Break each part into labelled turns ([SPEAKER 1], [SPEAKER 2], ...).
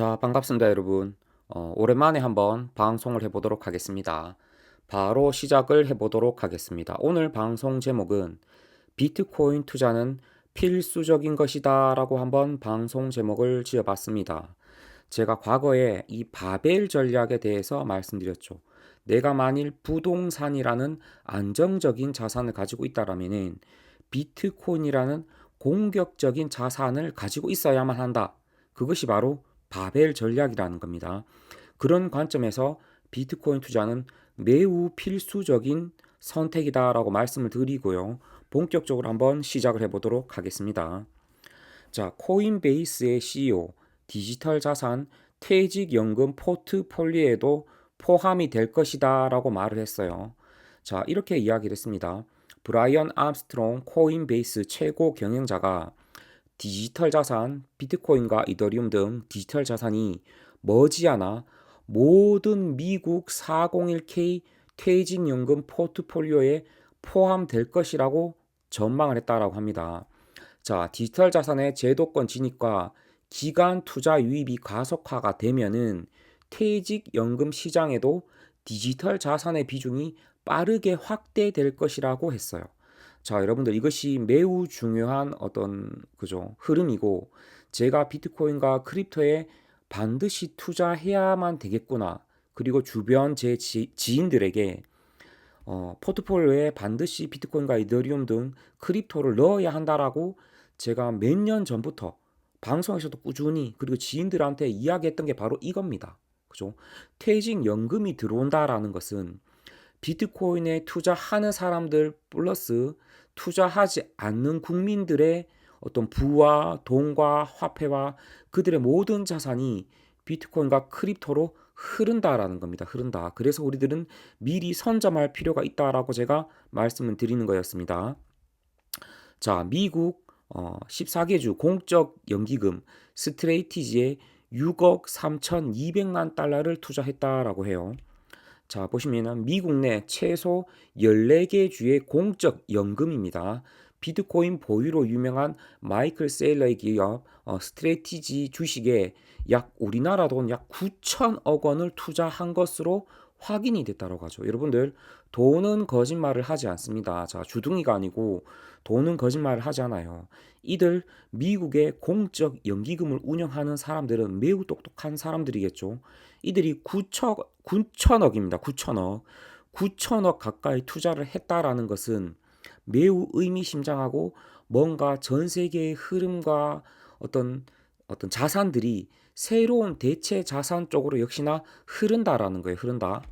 [SPEAKER 1] 자, 반갑습니다, 여러분. 어, 오랜만에 한번 방송을 해보도록 하겠습니다. 바로 시작을 해보도록 하겠습니다. 오늘 방송 제목은 비트코인 투자는 필수적인 것이다 라고 한번 방송 제목을 지어봤습니다. 제가 과거에 이 바벨 전략에 대해서 말씀드렸죠. 내가 만일 부동산이라는 안정적인 자산을 가지고 있다라면은 비트코인이라는 공격적인 자산을 가지고 있어야만 한다. 그것이 바로 바벨 전략이라는 겁니다. 그런 관점에서 비트코인 투자는 매우 필수적인 선택이다라고 말씀을 드리고요. 본격적으로 한번 시작을 해보도록 하겠습니다. 자, 코인베이스의 CEO, 디지털 자산, 퇴직연금 포트폴리오에도 포함이 될 것이다 라고 말을 했어요. 자, 이렇게 이야기를 했습니다. 브라이언 암스트롱 코인베이스 최고 경영자가 디지털 자산, 비트코인과 이더리움 등 디지털 자산이 머지않아 모든 미국 401k 퇴직연금 포트폴리오에 포함될 것이라고 전망을 했다라고 합니다. 자, 디지털 자산의 제도권 진입과 기간 투자 유입이 가속화가 되면은 퇴직연금 시장에도 디지털 자산의 비중이 빠르게 확대될 것이라고 했어요. 자, 여러분들 이것이 매우 중요한 어떤 그죠 흐름이고 제가 비트코인과 크립토에 반드시 투자해야만 되겠구나. 그리고 주변 제 지, 지인들에게 어, 포트폴리오에 반드시 비트코인과 이더리움 등 크립토를 넣어야 한다라고 제가 몇 년 전부터 방송에서도 꾸준히 그리고 지인들한테 이야기했던 게 바로 이겁니다. 그죠? 퇴직 연금이 들어온다라는 것은 비트코인에 투자하는 사람들 플러스 투자하지 않는 국민들의 어떤 부와 돈과 화폐와 그들의 모든 자산이 비트코인과 크립토로 흐른다라는 겁니다. 흐른다. 그래서 우리들은 미리 선점할 필요가 있다라고 제가 말씀을 드리는 거였습니다. 자, 미국 어, 14개 주 공적 연기금 스트레이티지에 6억 3,200만 달러를 투자했다라고 해요. 자, 보시면은 미국 내 최소 14개 주의 공적 연금입니다. 비트코인 보유로 유명한 마이클 세일러의 기업 어, 스트레티지 주식에 약 우리나라 돈 약 9천억 원을 투자한 것으로 확인이 됐다고 하죠. 여러분들 돈은 거짓말을 하지 않습니다. 자, 주둥이가 아니고 돈은 거짓말을 하지 않아요. 이들 미국의 공적 연기금을 운영하는 사람들은 매우 똑똑한 사람들이겠죠. 이들이 9천, 9천억입니다. 9천억. 9천억 가까이 투자를 했다라는 것은 매우 의미심장하고 뭔가 전 세계의 흐름과 어떤 어떤 자산들이 새로운 대체 자산 쪽으로 역시나 흐른다라는 거예요. 흐른다.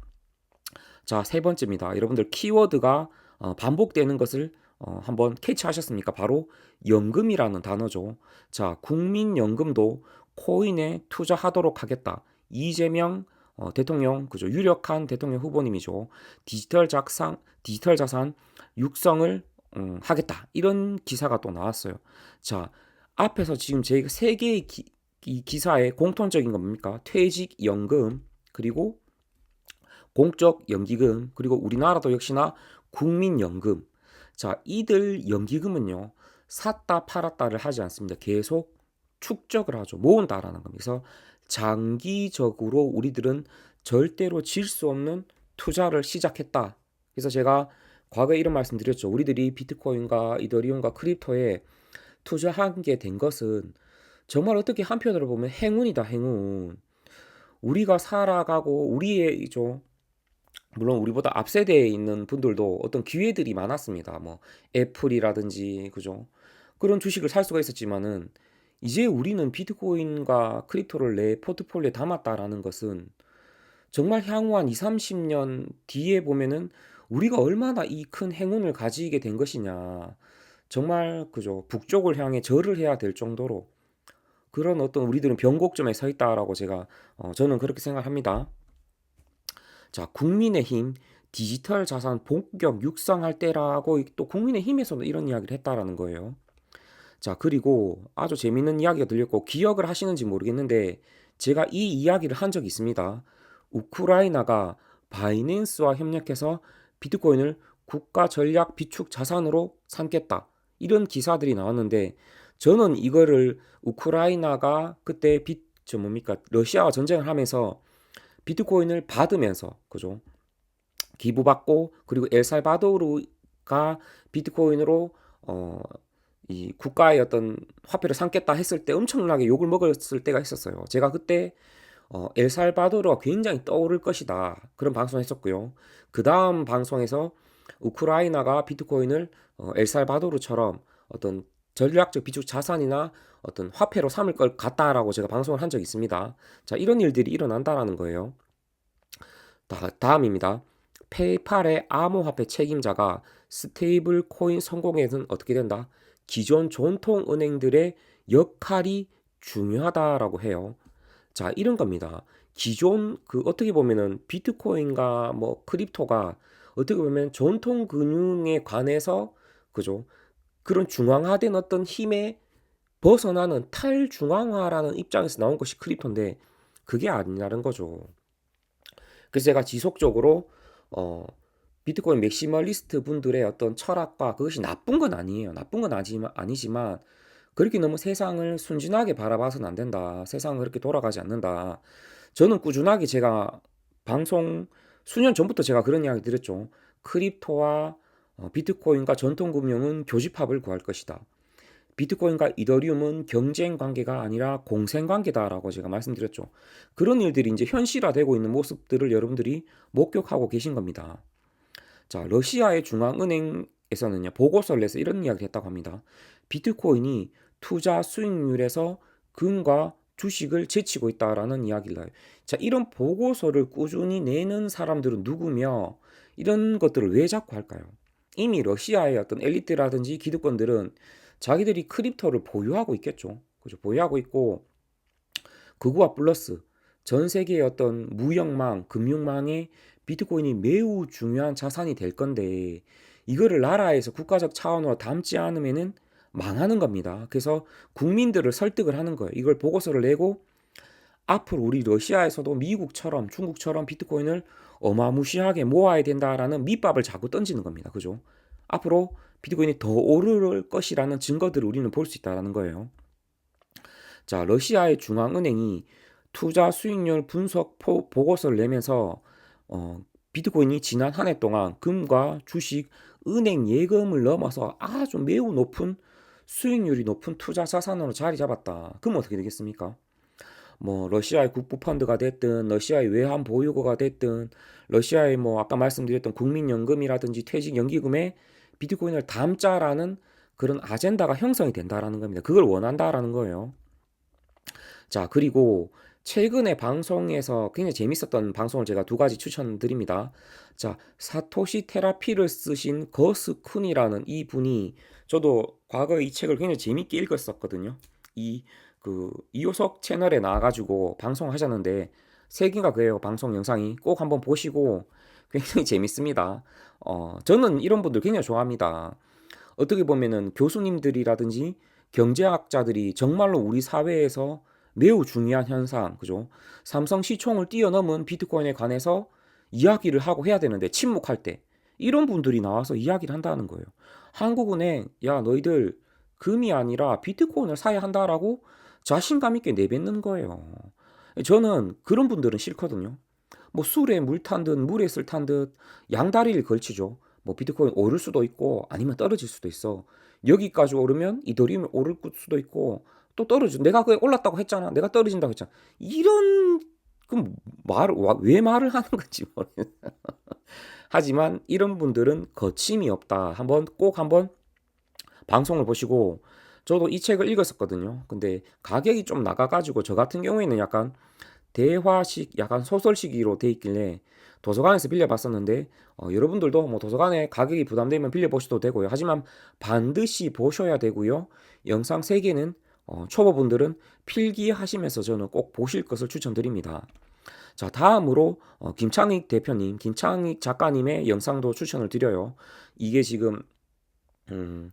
[SPEAKER 1] 자, 세 번째입니다. 여러분들 키워드가 어, 반복되는 것을 어, 한번 캐치하셨습니까? 바로 연금이라는 단어죠. 자, 국민연금도 코인에 투자하도록 하겠다. 이재명 어, 대통령 그죠 유력한 대통령 후보님이죠. 디지털 작상 디지털 자산 육성을 음, 하겠다 이런 기사가 또 나왔어요. 자 앞에서 지금 제가 세 개의 기, 이 기사의 공통적인 건 뭡니까? 퇴직 연금 그리고 공적 연기금 그리고 우리나라도 역시나 국민연금 자 이들 연기금은요 샀다 팔았다를 하지 않습니다. 계속 축적을 하죠. 모은다라는 겁니다. 그래서 장기적으로 우리들은 절대로 질 수 없는 투자를 시작했다. 그래서 제가 과거에 이런 말씀 드렸죠. 우리들이 비트코인과 이더리움과 크립토에 투자하게 된 것은 정말 어떻게 한편으로 보면 행운이다, 행운. 우리가 살아가고 우리의 이죠. 물론 우리보다 앞 세대에 있는 분들도 어떤 기회들이 많았습니다. 뭐 애플이라든지 그죠? 그런 주식을 살 수가 있었지만은 이제 우리는 비트코인과 크립토를 내 포트폴리오에 담았다라는 것은 정말 향후 한 2, 30년 뒤에 보면은 우리가 얼마나 이 큰 행운을 가지게 된 것이냐. 정말 그죠. 북쪽을 향해 절을 해야 될 정도로 그런 어떤 우리들은 변곡점에 서 있다라고 제가 어, 저는 그렇게 생각합니다. 자, 국민의힘 디지털 자산 본격 육성할 때라고 또 국민의힘에서도 이런 이야기를 했다라는 거예요. 자, 그리고 아주 재밌는 이야기가 들렸고 기억을 하시는지 모르겠는데 제가 이 이야기를 한 적이 있습니다. 우크라이나가 바이낸스와 협력해서 비트코인을 국가 전략 비축 자산으로 삼겠다. 이런 기사들이 나왔는데 저는 이거를 우크라이나가 그때 비, 저 뭡니까 러시아와 전쟁을 하면서 비트코인을 받으면서 그죠 기부받고 그리고 엘살바도르가 비트코인으로 어 이 국가의 어떤 화폐를 삼겠다 했을 때 엄청나게 욕을 먹었을 때가 있었어요. 제가 그때 어, 엘살바도르가 굉장히 떠오를 것이다. 그런 방송을 했었고요. 그 다음 방송에서 우크라이나가 비트코인을 어, 엘살바도르처럼 어떤 전략적 비축 자산이나 어떤 화폐로 삼을 것 같다라고 제가 방송을 한 적이 있습니다. 자, 이런 일들이 일어난다라는 거예요. 다, 다음입니다. 페이팔의 암호화폐 책임자가 스테이블 코인 성공에는 어떻게 된다? 기존 전통 은행들의 역할이 중요하다라고 해요. 자, 이런 겁니다. 기존 그 어떻게 보면은 비트코인과 뭐 크립토가 어떻게 보면 전통 금융에 관해서 그죠? 그런 중앙화된 어떤 힘에 벗어나는 탈중앙화라는 입장에서 나온 것이 크립토인데 그게 아니라는 거죠. 그래서 제가 지속적으로 어 비트코인 맥시멀리스트 분들의 어떤 철학과 그것이 나쁜 건 아니에요. 나쁜 건 아니지만, 아니지만 그렇게 너무 세상을 순진하게 바라봐서는 안 된다. 세상은 그렇게 돌아가지 않는다. 저는 꾸준하게 제가 방송 수년 전부터 제가 그런 이야기 드렸죠. 크립토와 어, 비트코인과 전통금융은 교집합을 구할 것이다. 비트코인과 이더리움은 경쟁 관계가 아니라 공생 관계다라고 제가 말씀드렸죠. 그런 일들이 이제 현실화되고 있는 모습들을 여러분들이 목격하고 계신 겁니다. 자, 러시아의 중앙은행에서는요, 보고서를 내서 이런 이야기를 했다고 합니다. 비트코인이 투자 수익률에서 금과 주식을 제치고 있다라는 이야기를 해요. 자, 이런 보고서를 꾸준히 내는 사람들은 누구며 이런 것들을 왜 자꾸 할까요? 이미 러시아의 어떤 엘리트라든지 기득권들은 자기들이 크립토를 보유하고 있겠죠. 그죠? 보유하고 있고 그거와 플러스 전 세계의 어떤 무역망, 금융망에 비트코인이 매우 중요한 자산이 될 건데 이거를 나라에서 국가적 차원으로 담지 않으면은 망하는 겁니다. 그래서 국민들을 설득을 하는 거예요. 이걸 보고서를 내고 앞으로 우리 러시아에서도 미국처럼 중국처럼 비트코인을 어마무시하게 모아야 된다라는 밑밥을 자꾸 던지는 겁니다. 그죠? 앞으로 비트코인이 더 오를 것이라는 증거들을 우리는 볼 수 있다는 거예요. 자, 러시아의 중앙은행이 투자 수익률 분석 포, 보고서를 내면서 어, 비트코인이 지난 한 해 동안 금과 주식, 은행 예금을 넘어서 아주 매우 높은 수익률이 높은 투자 자산으로 자리 잡았다. 그럼 어떻게 되겠습니까? 뭐 러시아의 국부 펀드가 됐든 러시아의 외환 보유고가 됐든 러시아의 뭐 아까 말씀드렸던 국민연금이라든지 퇴직연기금에 비트코인을 담자라는 그런 아젠다가 형성이 된다라는 겁니다. 그걸 원한다라는 거예요. 자, 그리고 최근에 방송에서 굉장히 재밌었던 방송을 제가 두 가지 추천드립니다. 자, 사토시 테라피를 쓰신 거스 쿤이라는 이 분이 저도 과거에 이 책을 굉장히 재밌게 읽었었거든요. 이 그 이호석 채널에 나와가지고 방송하셨는데 세 개가 그래요 방송 영상이 꼭 한번 보시고 굉장히 재밌습니다. 어, 저는 이런 분들 굉장히 좋아합니다. 어떻게 보면은 교수님들이라든지 경제학자들이 정말로 우리 사회에서 매우 중요한 현상, 그죠? 삼성 시총을 뛰어넘은 비트코인에 관해서 이야기를 하고 해야 되는데 침묵할 때 이런 분들이 나와서 이야기를 한다는 거예요. 한국은행, 야 너희들 금이 아니라 비트코인을 사야 한다라고 자신감 있게 내뱉는 거예요. 저는 그런 분들은 싫거든요. 뭐 술에 물 탄 듯 물에 쓸 탄 듯 양다리를 걸치죠. 뭐 비트코인 오를 수도 있고 아니면 떨어질 수도 있어. 여기까지 오르면 이더리움이 오를 수도 있고 또 떨어져. 내가 그게 올랐다고 했잖아. 내가 떨어진다고 했잖아. 이런 그럼 말, 왜 말을 하는 건지 모르겠어. 하지만 이런 분들은 거침이 없다. 한번 꼭 한번 방송을 보시고 저도 이 책을 읽었었거든요. 근데 가격이 좀 나가가지고 저 같은 경우에는 약간 대화식, 약간 소설식으로 돼 있길래 도서관에서 빌려봤었는데 어, 여러분들도 뭐 도서관에 가격이 부담되면 빌려보셔도 되고요. 하지만 반드시 보셔야 되고요. 영상 3개는 어, 초보분들은 필기하시면서 저는 꼭 보실 것을 추천드립니다. 자, 다음으로 어, 김창익 대표님, 김창익 작가님의 영상도 추천을 드려요. 이게 지금 음,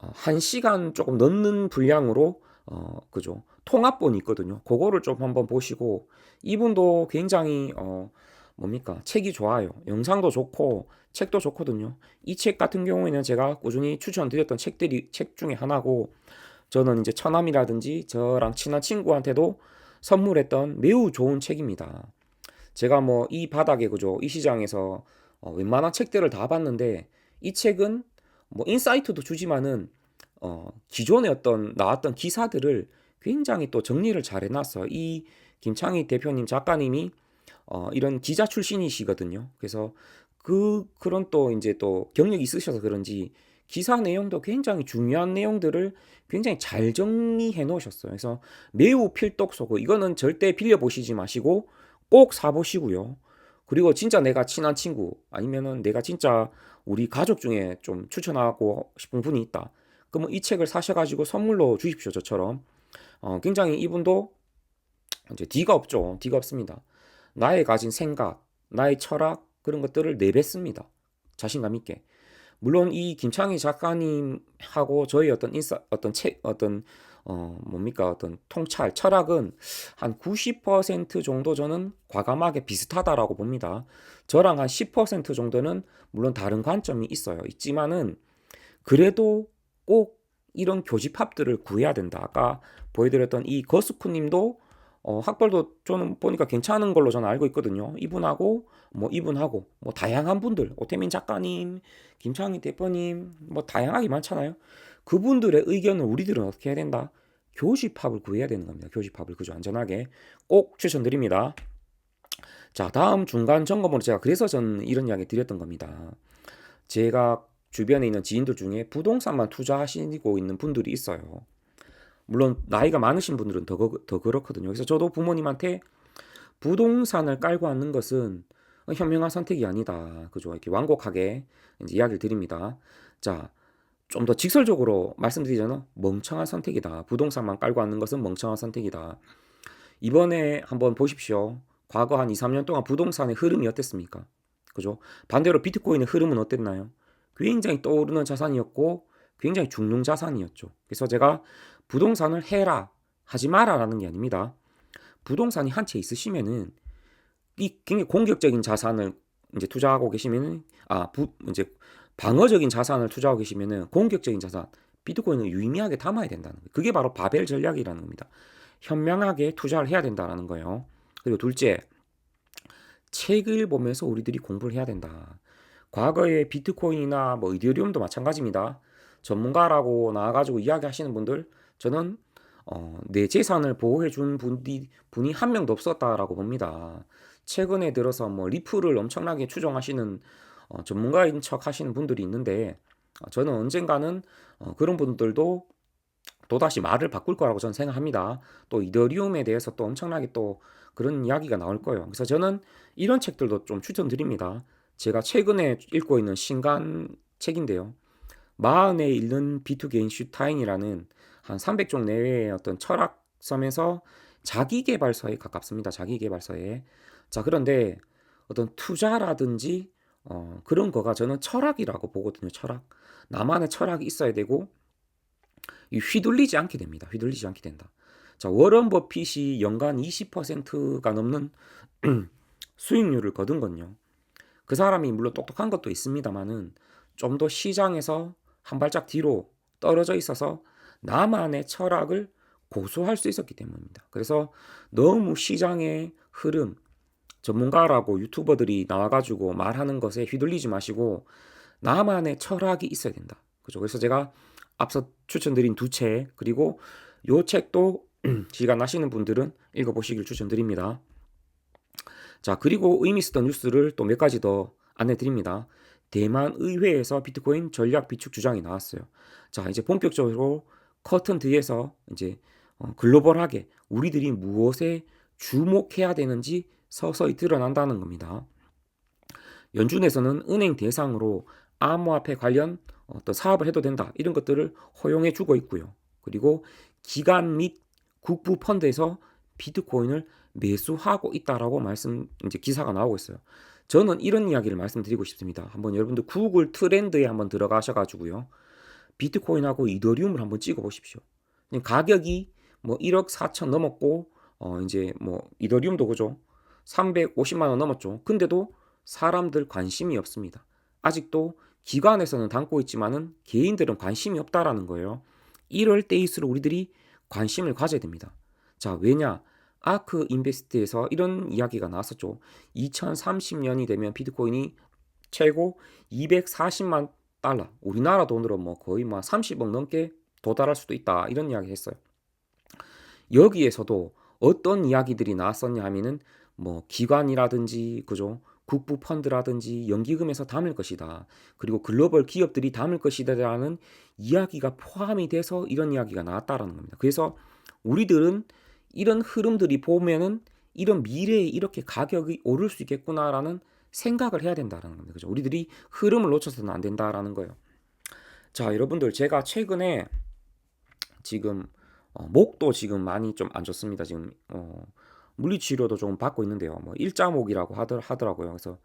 [SPEAKER 1] 어, 한 시간 조금 넘는 분량으로 어, 그죠? 통합본이 있거든요. 그거를 좀 한번 보시고 이분도 굉장히 어, 뭡니까? 책이 좋아요. 영상도 좋고 책도 좋거든요. 이 책 같은 경우에는 제가 꾸준히 추천드렸던 책들이 책 중에 하나고 저는 이제 처남이라든지 저랑 친한 친구한테도 선물했던 매우 좋은 책입니다. 제가 뭐 이 바닥에 그죠 이 시장에서 어, 웬만한 책들을 다 봤는데 이 책은 뭐 인사이트도 주지만은 어, 기존에 어떤 나왔던 기사들을 굉장히 또 정리를 잘 해놨어요. 이 김창희 대표님 작가님이 어, 이런 기자 출신이시거든요. 그래서 그 그런 또 이제 또 경력이 있으셔서 그런지 기사 내용도 굉장히 중요한 내용들을 굉장히 잘 정리해 놓으셨어요. 그래서 매우 필독소고 이거는 절대 빌려 보시지 마시고 꼭 사보시고요. 그리고 진짜 내가 친한 친구 아니면은 내가 진짜 우리 가족 중에 좀 추천하고 싶은 분이 있다. 그러면 이 책을 사셔가지고 선물로 주십시오. 저처럼. 어, 굉장히 이분도 이제 뒤가 없죠. 뒤가 없습니다. 나의 가진 생각, 나의 철학 그런 것들을 내뱉습니다. 자신감 있게. 물론 이 김창희 작가님하고 저희 어떤 인사 어떤 책 어떤 어 뭡니까 어떤 통찰 철학은 한 90% 정도 저는 과감하게 비슷하다라고 봅니다. 저랑 한 10% 정도는 물론 다른 관점이 있어요. 있지만은 그래도 꼭 이런 교집합들을 구해야 된다. 아까 보여드렸던 이 거스쿠님도 어, 학벌도 저는 보니까 괜찮은 걸로 저는 알고 있거든요. 이분하고 뭐 이분하고 뭐 다양한 분들 오태민 작가님, 김창희 대표님 뭐 다양하게 많잖아요. 그분들의 의견을 우리들은 어떻게 해야 된다? 교집합을 구해야 되는 겁니다. 교집합을 그죠 안전하게 꼭 추천드립니다. 자 다음 중간 점검으로 제가 그래서 저는 이런 이야기 드렸던 겁니다. 제가 주변에 있는 지인들 중에 부동산만 투자하시고 있는 분들이 있어요. 물론 나이가 많으신 분들은 더, 더 그렇거든요. 그래서 저도 부모님한테 부동산을 깔고 앉는 것은 현명한 선택이 아니다. 그죠? 이렇게 완곡하게 이제 이야기를 드립니다. 자, 좀 더 직설적으로 말씀드리자면 멍청한 선택이다. 부동산만 깔고 앉는 것은 멍청한 선택이다. 이번에 한번 보십시오. 과거 한 2, 3년 동안 부동산의 흐름이 어땠습니까? 그죠? 반대로 비트코인의 흐름은 어땠나요? 굉장히 떠오르는 자산이었고 굉장히 죽는 자산이었죠. 그래서 제가 부동산을 해라 하지 마라라는 게 아닙니다. 부동산이 한 채 있으시면은 이 굉장히 공격적인 자산을 이제 투자하고 계시면은 아 부, 이제 방어적인 자산을 투자하고 계시면은 공격적인 자산 비트코인을 유의미하게 담아야 된다는 거예요. 그게 바로 바벨 전략이라는 겁니다. 현명하게 투자를 해야 된다라는 거예요. 그리고 둘째 책을 보면서 우리들이 공부를 해야 된다. 과거에 비트코인이나 뭐 이더리움도 마찬가지입니다. 전문가라고 나와가지고 이야기하시는 분들 저는 어, 내 재산을 보호해 준 분이, 분이 한 명도 없었다라고 봅니다. 최근에 들어서 뭐 리플을 엄청나게 추종하시는 어, 전문가인 척 하시는 분들이 있는데 어, 저는 언젠가는 어, 그런 분들도 또다시 말을 바꿀 거라고 저는 생각합니다. 또 이더리움에 대해서 또 엄청나게 또 그런 이야기가 나올 거예요. 그래서 저는 이런 책들도 좀 추천드립니다. 제가 최근에 읽고 있는 신간 책인데요. 마흔에 읽는 비투게인 슈타인이라는 한 300종 내외의 어떤 철학 섬에서 자기 개발서에 가깝습니다. 자기 개발서에. 자, 그런데 어떤 투자라든지 어, 그런 거가 저는 철학이라고 보거든요. 철학. 나만의 철학이 있어야 되고 이 휘둘리지 않게 됩니다. 휘둘리지 않게 된다. 자, 워런 버핏이 연간 20%가 넘는 수익률을 거둔 건요. 그 사람이 물론 똑똑한 것도 있습니다만은 좀 더 시장에서 한 발짝 뒤로 떨어져 있어서 나만의 철학을 고수할 수 있었기 때문입니다. 그래서 너무 시장의 흐름, 전문가라고 유튜버들이 나와가지고 말하는 것에 휘둘리지 마시고 나만의 철학이 있어야 된다. 그죠? 그래서 제가 앞서 추천드린 두 책, 그리고 요 책도 시간 나시는 분들은 읽어보시길 추천드립니다. 자, 그리고 의미 있었던 뉴스를 또 몇 가지 더 안내 드립니다. 대만 의회에서 비트코인 전략 비축 주장이 나왔어요. 자, 이제 본격적으로 커튼 뒤에서 이제 어, 글로벌하게 우리들이 무엇에 주목해야 되는지 서서히 드러난다는 겁니다. 연준에서는 은행 대상으로 암호화폐 관련 어떤 사업을 해도 된다 이런 것들을 허용해 주고 있고요. 그리고 기관 및 국부 펀드에서 비트코인을 매수하고 있다라고 말씀 이제 기사가 나오고 있어요. 저는 이런 이야기를 말씀드리고 싶습니다. 한번 여러분들 구글 트렌드에 한번 들어가셔 가지고요. 비트코인하고 이더리움을 한번 찍어 보십시오. 가격이 뭐 1억 4천 넘었고 어 이제 뭐 이더리움도 그죠? 350만 원 넘었죠. 근데도 사람들 관심이 없습니다. 아직도 기관에서는 담고 있지만은 개인들은 관심이 없다라는 거예요. 이럴 때일수록 우리들이 관심을 가져야 됩니다. 자, 왜냐? 아크 인베스트에서 이런 이야기가 나왔었죠. 2030년이 되면 비트코인이 최고 240만 달러, 우리나라 돈으로 뭐 거의 뭐 30억 넘게 도달할 수도 있다. 이런 이야기 했어요. 여기에서도 어떤 이야기들이 나왔었냐 하면은 뭐 기관이라든지 그죠? 국부 펀드라든지 연기금에서 담을 것이다. 그리고 글로벌 기업들이 담을 것이다라는 이야기가 포함이 돼서 이런 이야기가 나왔다라는 겁니다. 그래서 우리들은 이런 흐름들이 보면은 이런 미래에 이렇게 가격이 오를 수 있겠구나라는 생각을 해야 된다라는 겁니다. 그죠? 우리들이 흐름을 놓쳐서는 안 된다라는 거예요. 자, 여러분들 제가 최근에 지금 어, 목도 지금 많이 좀 안 좋습니다. 지금 어, 물리 치료도 조금 받고 있는데요. 뭐 일자목이라고 하더, 하더라고요. 그래서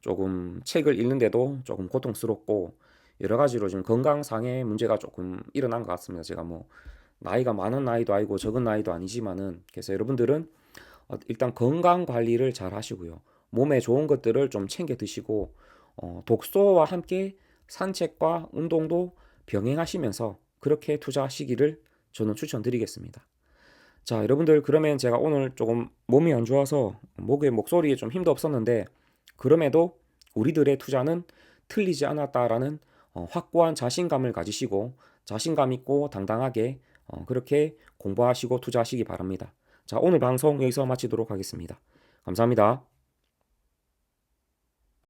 [SPEAKER 1] 조금 책을 읽는데도 조금 고통스럽고 여러 가지로 지금 건강상의 문제가 조금 일어난 것 같습니다. 제가 뭐 나이가 많은 나이도 아니고 적은 나이도 아니지만은 그래서 여러분들은 어, 일단 건강 관리를 잘 하시고요. 몸에 좋은 것들을 좀 챙겨 드시고 어, 독서와 함께 산책과 운동도 병행하시면서 그렇게 투자하시기를 저는 추천드리겠습니다. 자, 여러분들 그러면 제가 오늘 조금 몸이 안 좋아서 목에 목소리에 좀 힘도 없었는데 그럼에도 우리들의 투자는 틀리지 않았다라는 어, 확고한 자신감을 가지시고 자신감 있고 당당하게 어, 그렇게 공부하시고 투자하시기 바랍니다. 자, 오늘 방송 여기서 마치도록 하겠습니다. 감사합니다.